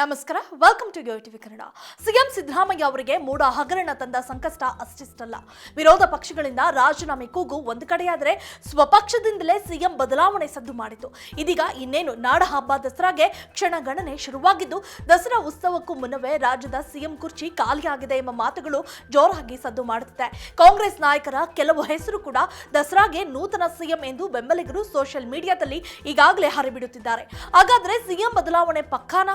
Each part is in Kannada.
ನಮಸ್ಕಾರ welcome to Yo TV Kannada. CM Siddaramaiah ಅವರಿಗೆ ಮೂಡ ಹಗರಣ ತಂದ ಸಂಕಷ್ಟ ಅಷ್ಟಿಷ್ಟಲ್ಲ. ವಿರೋಧ ಪಕ್ಷಗಳಿಂದ ರಾಜೀನಾಮೆ ಕೂಗು ಒಂದು ಕಡೆಯಾದರೆ ಸ್ವಪಕ್ಷದಿಂದಲೇ ಸಿಎಂ ಬದಲಾವಣೆ ಸದ್ದು ಮಾಡಿತು ಇದೀಗ ಇನ್ನೇನು ನಾಡ ಹಬ್ಬ ದಸರಾಗೆ ಕ್ಷಣಗಣನೆ ಶುರುವಾಗಿದ್ದು, ದಸರಾ ಉತ್ಸವಕ್ಕೂ ಮುನ್ನವೇ ರಾಜ್ಯದ ಸಿಎಂ ಕುರ್ಚಿ ಖಾಲಿಯಾಗಿದೆ ಎಂಬ ಮಾತುಗಳು ಜೋರಾಗಿ ಸದ್ದು ಮಾಡುತ್ತಿದೆ. ಕಾಂಗ್ರೆಸ್ ನಾಯಕರ ಕೆಲವು ಹೆಸರು ಕೂಡ ದಸರಾಗೆ ನೂತನ ಸಿಎಂ ಎಂದು ಬೆಂಬಲಿಗರು ಸೋಷಿಯಲ್ ಮೀಡಿಯಾದಲ್ಲಿ ಈಗಾಗಲೇ ಹರಿಬಿಡುತ್ತಿದ್ದಾರೆ. ಹಾಗಾದ್ರೆ ಸಿಎಂ ಬದಲಾವಣೆ ಪಕ್ಕಾನ?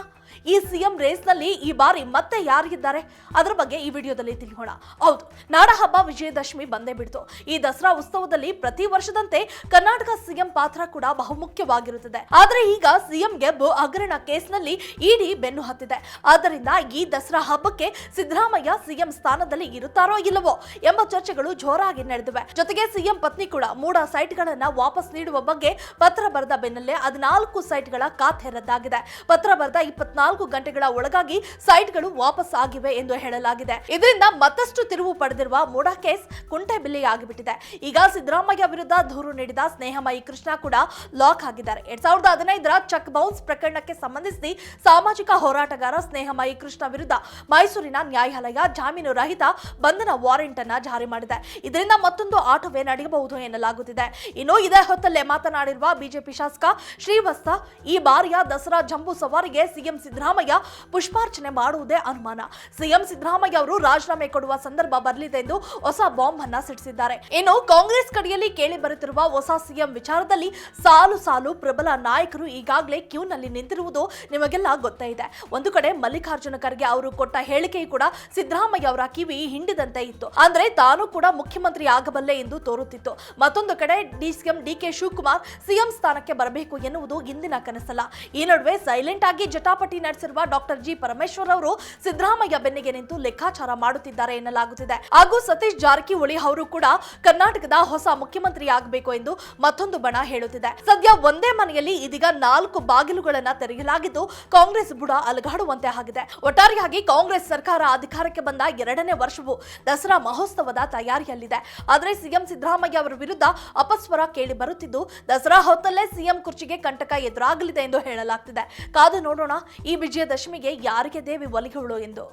ಈ ಸಿಎಂ ರೇಸ್ನಲ್ಲಿ ಈ ಬಾರಿ ಮತ್ತೆ ಯಾರಿದ್ದಾರೆ ಅದರ ಬಗ್ಗೆ ಈ ವಿಡಿಯೋದಲ್ಲಿ ತಿಳಿಯೋಣ. ಹೌದು, ನಾಡಹಬ್ಬ ವಿಜಯದಶಮಿ ಬಂದೇ ಬಿಡ್ತು. ಈ ದಸರಾ ಉತ್ಸವದಲ್ಲಿ ಪ್ರತಿ ವರ್ಷದಂತೆ ಕರ್ನಾಟಕ ಸಿಎಂ ಪಾತ್ರ ಕೂಡ ಬಹುಮುಖ್ಯವಾಗಿರುತ್ತದೆ. ಆದರೆ ಈಗ ಸಿಎಂಗೆ ಗೆಬ್ಬು ಹಗರಣ ಕೇಸ್ನಲ್ಲಿ ಇಡಿ ಬೆನ್ನು ಹತ್ತಿದೆ. ಆದ್ದರಿಂದ ಈ ದಸರಾ ಹಬ್ಬಕ್ಕೆ ಸಿದ್ದರಾಮಯ್ಯ ಸಿಎಂ ಸ್ಥಾನದಲ್ಲಿ ಇರುತ್ತಾರೋ ಇಲ್ಲವೋ ಎಂಬ ಚರ್ಚೆಗಳು ಜೋರಾಗಿ ನಡೆದಿವೆ. ಜೊತೆಗೆ ಸಿಎಂ ಪತ್ನಿ ಕೂಡ ಮೂಡ ಸೈಟ್ಗಳನ್ನ ವಾಪಸ್ ನೀಡುವ ಬಗ್ಗೆ ಪತ್ರ ಬರೆದ ಬೆನ್ನಲ್ಲೇ ಹದಿನಾಲ್ಕು ಸೈಟ್ಗಳ ಖಾತೆ ರದ್ದಾಗಿದೆ. ಪತ್ರ ಬರೆದ ಇಪ್ಪತ್ನಾಲ್ಕು ಗಂಟೆಗಳ ಒಳಗಾಗಿ ಸೈಟ್ಗಳು ವಾಪಸ್ ಆಗಿವೆ ಎಂದು ಹೇಳಲಾಗಿದೆ. ಇದರಿಂದ ಮತ್ತಷ್ಟು ತಿರುವು ಪಡೆದಿರುವ ಮೂಡಾ ಕೇಸ್ ಕುಂಟೆ ಬಿಲ್ಲಿಯಾಗಿಬಿಟ್ಟಿದೆ ಈಗ ಸಿದ್ದರಾಮಯ್ಯ ವಿರುದ್ಧ ದೂರು ನೀಡಿದ ಸ್ನೇಹಮಯಿ ಕೃಷ್ಣ ಕೂಡ ಲಾಕ್ ಆಗಿದ್ದಾರೆ. ಎರಡ್ ಸಾವಿರದ ಹದಿನೈದರ ಚೆಕ್ ಬೌನ್ಸ್ ಪ್ರಕರಣಕ್ಕೆ ಸಂಬಂಧಿಸಿ ಸಾಮಾಜಿಕ ಹೋರಾಟಗಾರ ಸ್ನೇಹಮಯಿ ಕೃಷ್ಣ ವಿರುದ್ಧ ಮೈಸೂರಿನ ನ್ಯಾಯಾಲಯ ಜಾಮೀನು ರಹಿತ ಬಂಧನ ವಾರೆಂಟ್ ಅನ್ನ ಜಾರಿ ಮಾಡಿದೆ. ಇದರಿಂದ ಮತ್ತೊಂದು ಆಟವೇ ನಡೆಯಬಹುದು ಎನ್ನಲಾಗುತ್ತಿದೆ. ಇನ್ನು ಇದೇ ಹೊತ್ತಲ್ಲೇ ಮಾತನಾಡಿರುವ ಬಿಜೆಪಿ ಶಾಸಕ ಶ್ರೀವತ್ಸ ಈ ಬಾರಿಯ ದಸರಾ ಜಂಬೂ ಸವಾರಿಗೆ ಸಿಎಂ ಸಿದ್ದರಾಮಯ್ಯ ಪುಷ್ಪಾರ್ಚನೆ ಮಾಡುವುದೇ ಅನುಮಾನ. ಸಿಎಂ ಸಿದ್ದರಾಮಯ್ಯ ಅವರು ರಾಜೀನಾಮೆ ಕೊಡುವ ಸಂದರ್ಭ ಬರಲಿದೆ ಎಂದು ಹೊಸ ಬಾಂಬ್ ಅನ್ನ ಸಿಡಿಸಿದ್ದಾರೆ. ಇನ್ನು ಕಾಂಗ್ರೆಸ್ ಕಡೆಯಲ್ಲಿ ಕೇಳಿ ಬರುತ್ತಿರುವ ಹೊಸ ಸಿಎಂ ವಿಚಾರದಲ್ಲಿ ಸಾಲು ಸಾಲು ಪ್ರಬಲ ನಾಯಕರು ಈಗಾಗಲೇ ಕ್ಯೂನಲ್ಲಿ ನಿಂತಿರುವುದು ನಿಮಗೆಲ್ಲ ಗೊತ್ತೇ ಇದೆ. ಒಂದು ಕಡೆ ಮಲ್ಲಿಕಾರ್ಜುನ ಖರ್ಗೆ ಅವರು ಕೊಟ್ಟ ಹೇಳಿಕೆ ಕೂಡ ಸಿದ್ದರಾಮಯ್ಯ ಅವರ ಕಿವಿ ಹಿಂಡಿದಂತೆ ಇತ್ತು. ಅಂದ್ರೆ ತಾನು ಕೂಡ ಮುಖ್ಯಮಂತ್ರಿ ಆಗಬಲ್ಲೆ ಎಂದು ತೋರುತ್ತಿತ್ತು. ಮತ್ತೊಂದು ಕಡೆ DCM D K Shivakumar CM ಸ್ಥಾನಕ್ಕೆ ಬರಬೇಕು ಎನ್ನುವುದು ಇಂದಿನ ಕನಸಲ್ಲ. ಈ ನಡುವೆ ಸೈಲೆಂಟ್ ಆಗಿ ಜಟಾಪಟಿ ನಡೆಸಿರುವ ಡಾಕ್ಟರ್ ಜಿ ಪರಮೇಶ್ವರ್ ಅವರು ಸಿದ್ದರಾಮಯ್ಯ ಬೆನ್ನಿಗೆ ನಿಂತು ಲೆಕ್ಕಾಚಾರ ಮಾಡುತ್ತಿದ್ದಾರೆ ಎನ್ನಲಾಗುತ್ತಿದೆ. ಹಾಗೂ ಸತೀಶ್ ಜಾರಕಿಹೊಳಿ ಅವರು ಕೂಡ ಕರ್ನಾಟಕದ ಹೊಸ ಮುಖ್ಯಮಂತ್ರಿ ಆಗಬೇಕು ಎಂದು ಮತ್ತೊಂದು ಬಣ ಹೇಳುತ್ತಿದೆ. ಸದ್ಯ ಒಂದೇ ಮನೆಯಲ್ಲಿ ಇದೀಗ ನಾಲ್ಕು ಬಾಗಿಲುಗಳನ್ನ ತೆರೆಯಲಾಗಿದ್ದು, ಕಾಂಗ್ರೆಸ್ ಬುಡ ಅಲಗಾಡುವಂತೆ ಆಗಿದೆ. ಒಟ್ಟಾರೆಯಾಗಿ ಕಾಂಗ್ರೆಸ್ ಸರ್ಕಾರ ಅಧಿಕಾರಕ್ಕೆ ಬಂದ ಎರಡನೇ ವರ್ಷವು ದಸರಾ ಮಹೋತ್ಸವದ ತಯಾರಿಯಲ್ಲಿದೆ. ಆದರೆ ಸಿಎಂ ಸಿದ್ದರಾಮಯ್ಯ ಅವರ ವಿರುದ್ಧ ಅಪಸ್ವರ ಕೇಳಿ ಬರುತ್ತಿದ್ದು, ದಸರಾ ಹೊತ್ತಲ್ಲೇ ಸಿಎಂ ಕುರ್ಚಿಗೆ ಕಂಟಕ ಎದುರಾಗಲಿದೆ ಎಂದು ಹೇಳಲಾಗ್ತಿದೆ. ಕಾದು ನೋಡೋಣ, ಈ ವಿಜಯದಶಮಿಗೆ ಯಾರಿಗೆ ದೇವಿ ಒಲಿಗಳು ಎಂದು?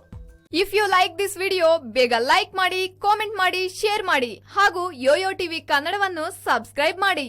If you like this video ಬೇಗ ಲೈಕ್ ಮಾಡಿ ಕಾಮೆಂಟ್ ಮಾಡಿ ಶೇರ್ ಮಾಡಿ ಹಾಗೂ ಯೋಯೋ ಟಿವಿ ಕನ್ನಡವನ್ನು ಸಬ್ಸ್ಕ್ರೈಬ್ ಮಾಡಿ.